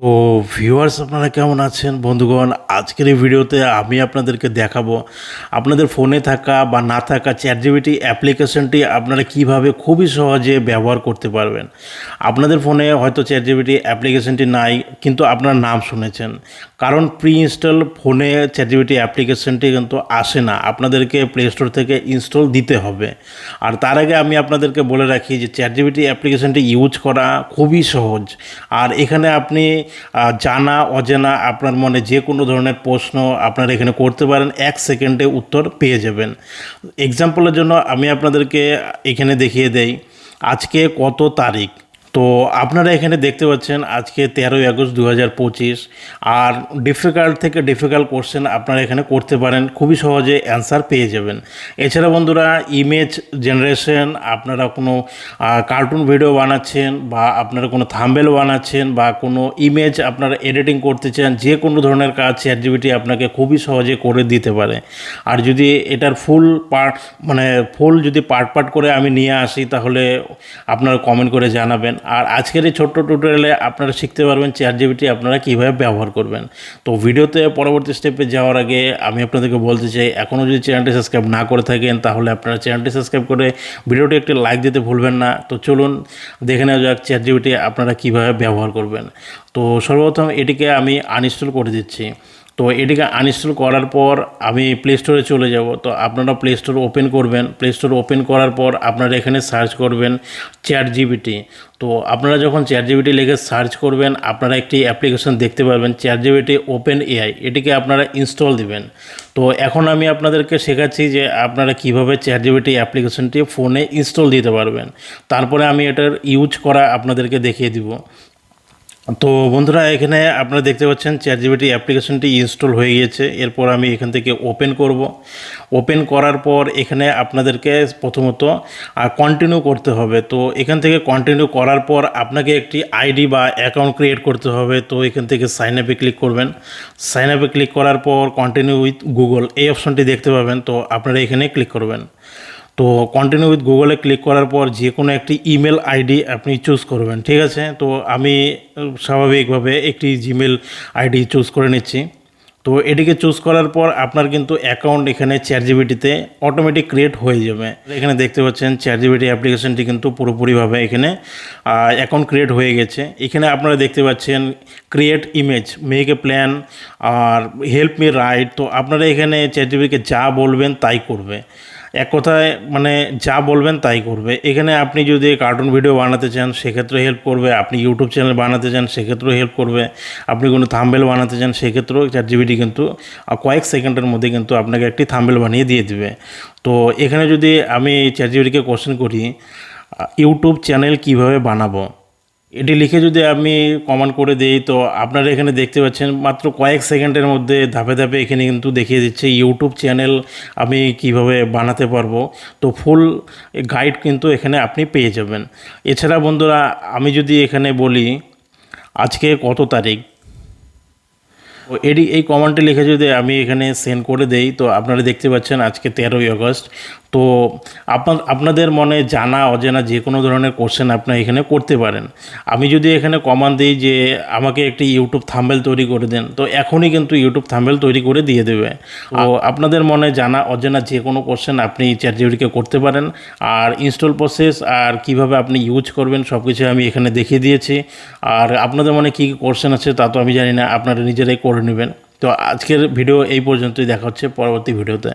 তো ভিউয়ার্স আপনারা কেমন আছেন? বন্ধুগণ, আজকের এই ভিডিওতে আমি আপনাদেরকে দেখাবো আপনাদের ফোনে থাকা বা না থাকা চ্যাটজিবিটি অ্যাপ্লিকেশনটি আপনারা কীভাবে খুবই সহজে ব্যবহার করতে পারবেন। আপনাদের ফোনে হয়তো চ্যাটজিবিটি অ্যাপ্লিকেশনটি নাই, কিন্তু আপনার নাম শুনেছেন। কারণ প্রি ইনস্টল ফোনে চ্যাটজিবিটি অ্যাপ্লিকেশনটি কিন্তু আসে না। আপনাদেরকে প্লে স্টোর থেকে ইনস্টল দিতে হবে। আর তার আগে আমি আপনাদেরকে বলে রাখি যে চ্যাটজিবিটি অ্যাপ্লিকেশনটি ইউজ করা খুবই সহজ। আর এখানে আপনি জানা, অজানা, আপনার মনে যে কোনো ধরনের প্রশ্ন আপনারা এখানে করতে পারেন, এক সেকেন্ডে উত্তর পেয়ে যাবেন। এক্সাম্পলের জন্য আমি আপনাদেরকে এখানে দেখিয়ে দেই। আজকে কত তারিখ? তো আপনারা এখানে দেখতে পাচ্ছেন আজকে তেরোই আগস্ট দু হাজার পঁচিশ, আর ডিফিকাল্ট থেকে ডিফিকাল্ট কোশ্চেন আপনারা এখানে করতে পারেন, খুবই সহজে অ্যান্সার পেয়ে যাবেন। এছাড়া বন্ধুরা ইমেজ জেনারেশন আপনারা কোনো কার্টুন ভিডিও বানাচ্ছেন বা আপনারা কোনো থাম্বেল বানাচ্ছেন বা কোনো ইমেজ আপনারা এডিটিং করতে চান, যে কোনো ধরনের কাজ চ্যাটজিবিটি আপনাকে খুবই সহজে করে দিতে পারে। আর যদি এটার ফুল পার্ট মানে ফুল যদি পার্ট পার্ট করে আমি নিয়ে আসি, তাহলে আপনারা কমেন্ট করে জানাবেন। আর আজকের এই ছোট্ট টিউটোরিয়ালে আপনারা শিখতে পারবেন চেয়ার জিবিটি আপনারা কীভাবে ব্যবহার করবেন। তো ভিডিওতে পরবর্তী স্টেপে যাওয়ার আগে আমি আপনাদেরকে বলতে চাই, এখনও যদি চ্যানেলটি সাবস্ক্রাইব না করে থাকেন, তাহলে আপনারা চ্যানেলটি সাবস্ক্রাইব করে ভিডিওটি একটি লাইক দিতে ভুলবেন না। তো চলুন দেখে নেওয়া যাক চেয়ার জিবিটি আপনারা কীভাবে ব্যবহার করবেন। তো সর্বপ্রথম এটিকে আমি আনইনস্টল করে দিচ্ছি। তো এটিকে আনইনস্টল করার পর আমি প্লে স্টোরে চলে যাব। তো আপনারা প্লে স্টোর ওপেন করবেন। প্লে স্টোর ওপেন করার পর আপনারা এখানে সার্চ করবেন চ্যাট জিবিটি তো আপনারা যখন চ্যাট জিবিটি লিখে সার্চ করবেন, আপনারা একটি অ্যাপ্লিকেশন দেখতে পারবেন চ্যাট জিবিটি ওপেন এআই এটিকে আপনারা ইনস্টল দিবেন। তো এখন আমি আপনাদেরকে শেখাচ্ছি যে আপনারা কীভাবে চ্যাট জিবিটি অ্যাপ্লিকেশনটি ফোনে ইনস্টল দিতে পারবেন। তারপরে আমি এটার ইউজ করা আপনাদেরকে দেখিয়ে দিব। তো বন্ধুরা, এখানে আপনারা দেখতে পাচ্ছেন চ্যাট জিবিটি অ্যাপ্লিকেশনটি ইনস্টল হয়ে গিয়েছে। এরপর আমি এখান থেকে ওপেন করব। ওপেন করার পর এখানে আপনাদেরকে প্রথমত কন্টিনিউ করতে হবে। তো এখান থেকে কন্টিনিউ করার পর আপনাকে একটি আইডি বা অ্যাকাউন্ট ক্রিয়েট করতে হবে। তো এখান থেকে সাইন আপে ক্লিক করবেন। সাইন আপে ক্লিক করার পর কন্টিনিউ উইথ গুগল এই অপশনটি দেখতে পাবেন। তো আপনারা এখানে ক্লিক করবেন। তো কন্টিনিউ উইথ গুগলে ক্লিক করার পর যে কোনো একটি ইমেল আইডি আপনি চুজ করবেন, ঠিক আছে? তো আমি স্বাভাবিকভাবে একটি জিমেল আইডি চুজ করে নিচ্ছি। তো এটিকে চুজ করার পর আপনার কিন্তু অ্যাকাউন্ট এখানে চ্যাট জিবিটিতে অটোমেটিক ক্রিয়েট হয়ে যাবে। এখানে দেখতে পাচ্ছেন চ্যাট জিবিটি অ্যাপ্লিকেশনটি কিন্তু পুরোপুরিভাবে এখানে অ্যাকাউন্ট ক্রিয়েট হয়ে গেছে। এখানে আপনারা দেখতে পাচ্ছেন create image make a plan R help me write তো আপনারা এখানে চ্যাট জিবিটিকে যা বলবেন তাই করবে। এক কথায় মানে যা বলবেন তাই করবে। এখানে আপনি যদি কার্টুন ভিডিও বানাতে চান, সেক্ষেত্রে হেল্প করবে। আপনি ইউটিউব চ্যানেল বানাতে চান, সেক্ষেত্রেও হেল্প করবে। আপনি কোনো থাম্বেল বানাতে চান, সেক্ষেত্রেও চ্যাট জিবিটি কিন্তু কয়েক সেকেন্ডের মধ্যে কিন্তু আপনাকে একটি থাম্বেল বানিয়ে দিয়ে দিবে। তো এখানে যদি আমি চ্যাট জিবিটিকে কোশ্চেন করি ইউটিউব চ্যানেল কীভাবে বানাবো? এটি লিখে যদি আমি কমান্ড করে দিই, তো আপনারা এখানে দেখতে পাচ্ছেন মাত্র কয়েক সেকেন্ডের মধ্যে ধাপে ধাপে এখানে কিন্তু দেখিয়ে দিচ্ছে ইউটিউব চ্যানেল আমি কীভাবে বানাতে পারব। তো ফুল গাইড কিন্তু এখানে আপনি পেয়ে যাবেন। এছাড়া বন্ধুরা, আমি যদি এখানে বলি, আজকে কত তারিখ? তো এডি এই কমান্ডটি লিখে যদি আমি এখানে সেন্ড করে দেই, তো আপনারা দেখতে পাচ্ছেন আজকে তেরোই আগস্ট। তো আপনার আপনাদের মনে জানা অজানা যে কোনো ধরনের কোশ্চেন আপনারা এখানে করতে পারেন। আমি যদি এখানে কমান্ড দিই যে আমাকে একটি ইউটিউব থাম্বেল তৈরি করে দেন তো এখনই কিন্তু ইউটিউব থাম্বেল তৈরি করে দিয়ে দেবে। তো আপনাদের মনে জানা অজানা যে কোনো কোশ্চেন আপনি চ্যাট চ্যাটজিবিটিকে করতে পারেন। আর ইনস্টল প্রসেস আর কীভাবে আপনি ইউজ করবেন সব কিছু আমি এখানে দেখিয়ে দিয়েছি। আর আপনাদের মনে কী কী কোশ্চেন আছে তা তো আমি জানি না আপনারা নিজেরাই করে নেবেন। তো আজকের ভিডিও এই পর্যন্তই দেখা হচ্ছে পরবর্তী ভিডিওতে